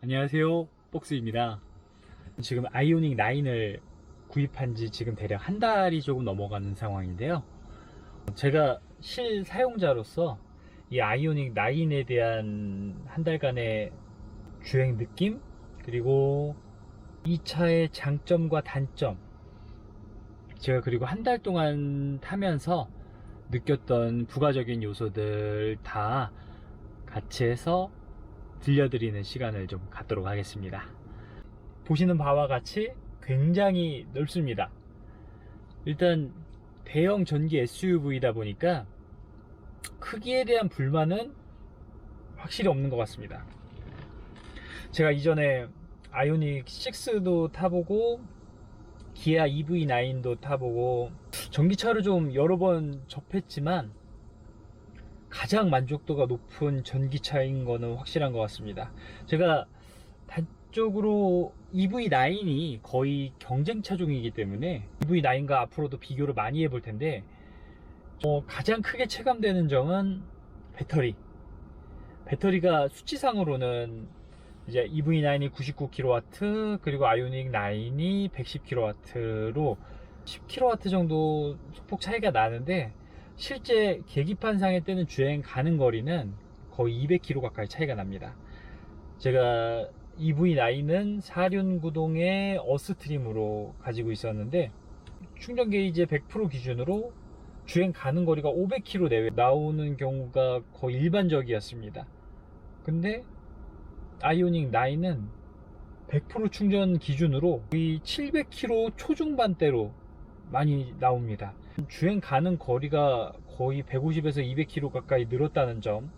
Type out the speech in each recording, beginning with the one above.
안녕하세요. 복스입니다. 지금 아이오닉 9을 구입한 지 지금 대략 한 달이 조금 넘어가는 상황인데요. 제가 실 사용자로서 이 아이오닉 9에 대한 한 달간의 주행 느낌, 그리고 이 차의 장점과 단점, 제가 그리고 한 달 동안 타면서 느꼈던 부가적인 요소들 다 같이 해서 들려드리는 시간을 좀 갖도록 하겠습니다. 보시는 바와 같이 굉장히 넓습니다. 일단 대형 전기 SUV다 보니까 크기에 대한 불만은 확실히 없는 것 같습니다. 제가 이전에 아이오닉 6도 타보고 기아 EV9도 타보고 전기차를 좀 여러 번 접했지만 가장 만족도가 높은 전기차인 거는 확실한 것 같습니다. 제가 단적으로 EV9이 거의 경쟁 차종이기 때문에 EV9과 앞으로도 비교를 많이 해볼 텐데 어, 가장 크게 체감되는 점은 배터리. 배터리가 수치상으로는 이제 EV9이 99kW 그리고 아이오닉 9이 110kW로 10kW 정도 소폭 차이가 나는데 실제 계기판상에 뜨는 주행 가는 거리는 거의 200km 가까이 차이가 납니다. 제가 EV9은 사륜구동의 어스트림으로 가지고 있었는데 충전 게이지 100% 기준으로 주행 가는 거리가 500km 내외 나오는 경우가 거의 일반적이었습니다. 근데 아이오닉 9은 100% 충전 기준으로 거의 700km 초중반대로 많이 나옵니다. 주행 가는 거리가 거의 150에서 200km 가까이 늘었다는 점.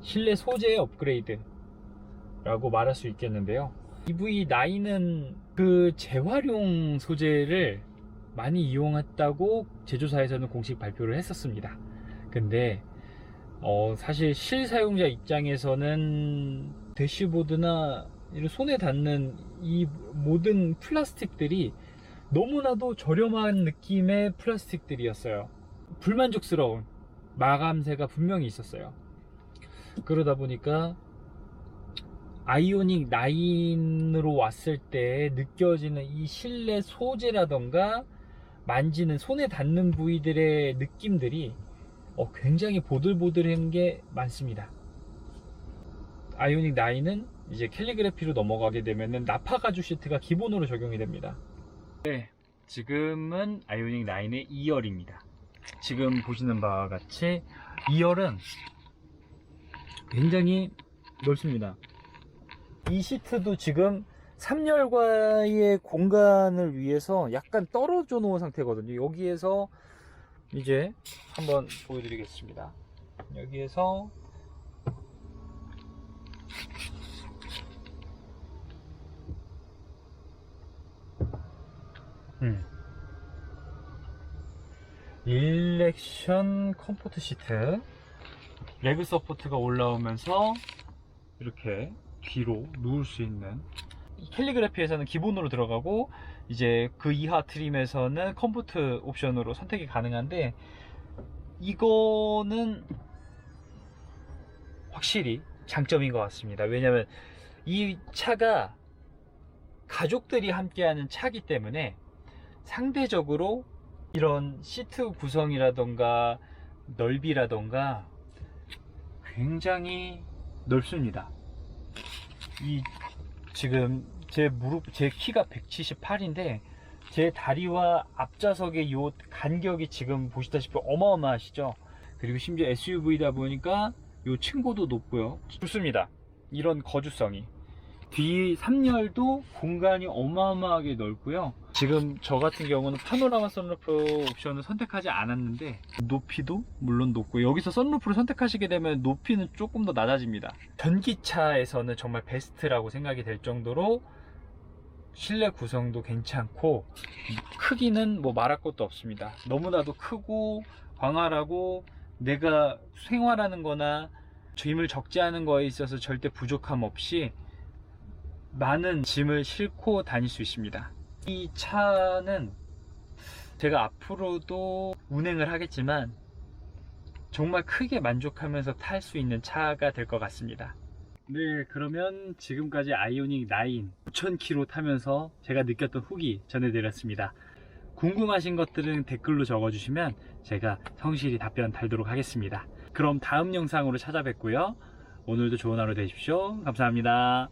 실내 소재의 업그레이드라고 말할 수 있겠는데요. EV9은 그 재활용 소재를 많이 이용했다고 제조사에서는 공식 발표를 했었습니다. 근데 어, 사실 실사용자 입장에서는 대시보드나 이런 손에 닿는 이 모든 플라스틱들이 너무나도 저렴한 느낌의 플라스틱들이었어요. 불만족스러운 마감새가 분명히 있었어요. 그러다 보니까 아이오닉 9으로 왔을 때 느껴지는 이 실내 소재라던가 만지는 손에 닿는 부위들의 느낌들이 어, 굉장히 보들보들한 게 많습니다. 아이오닉 9은 이제 캘리그래피로 넘어가게 되면 나파 가죽 시트가 기본으로 적용이 됩니다. 네, 지금은 아이오닉 9의 2열입니다. 지금 보시는 바와 같이 2열은 굉장히 넓습니다. 이 시트도 지금 3열과의 공간을 위해서 약간 떨어져 놓은 상태거든요. 여기에서 이제 한번 보여드리겠습니다. 여기에서 음. 일렉션 컴포트 시트 레그 서포트가 올라오면서 이렇게 뒤로 누울 수 있는 캘리그래피에서는 기본으로 들어가고 이제 그 이하 트림에서는 컴포트 옵션으로 선택이 가능한데 이거는 확실히 장점인 것 같습니다 왜냐면 이 차가 가족들이 함께하는 차기 때문에 상대적으로 이런 시트 구성이라던가 넓이라던가 굉장히 넓습니다. 이 지금 제 무릎 제 키가 178인데 제 다리와 앞좌석의 요 간격이 지금 보시다시피 어마어마하시죠. 그리고 심지어 SUV다 보니까 요 층고도 높고요. 좋습니다. 이런 거주성이. 뒤 3열도 공간이 어마어마하게 넓고요. 지금 저 같은 경우는 파노라마 선루프 옵션을 선택하지 않았는데 높이도 물론 높고 여기서 선루프를 선택하시게 되면 높이는 조금 더 낮아집니다. 전기차에서는 정말 베스트라고 생각이 될 정도로 실내 구성도 괜찮고 크기는 뭐 말할 것도 없습니다. 너무나도 크고 광활하고 내가 생활하는 거나 짐을 않은 거에 있어서 절대 부족함 없이 많은 짐을 싣고 다닐 수 있습니다. 이 차는 제가 앞으로도 운행을 하겠지만 정말 크게 만족하면서 탈 수 있는 차가 될 것 같습니다. 네, 그러면 지금까지 아이오닉 9 9,000km 타면서 제가 느꼈던 후기 전해드렸습니다. 궁금하신 것들은 댓글로 적어주시면 제가 성실히 답변 달도록 하겠습니다. 그럼 다음 영상으로 찾아뵙고요. 오늘도 좋은 하루 되십시오. 감사합니다.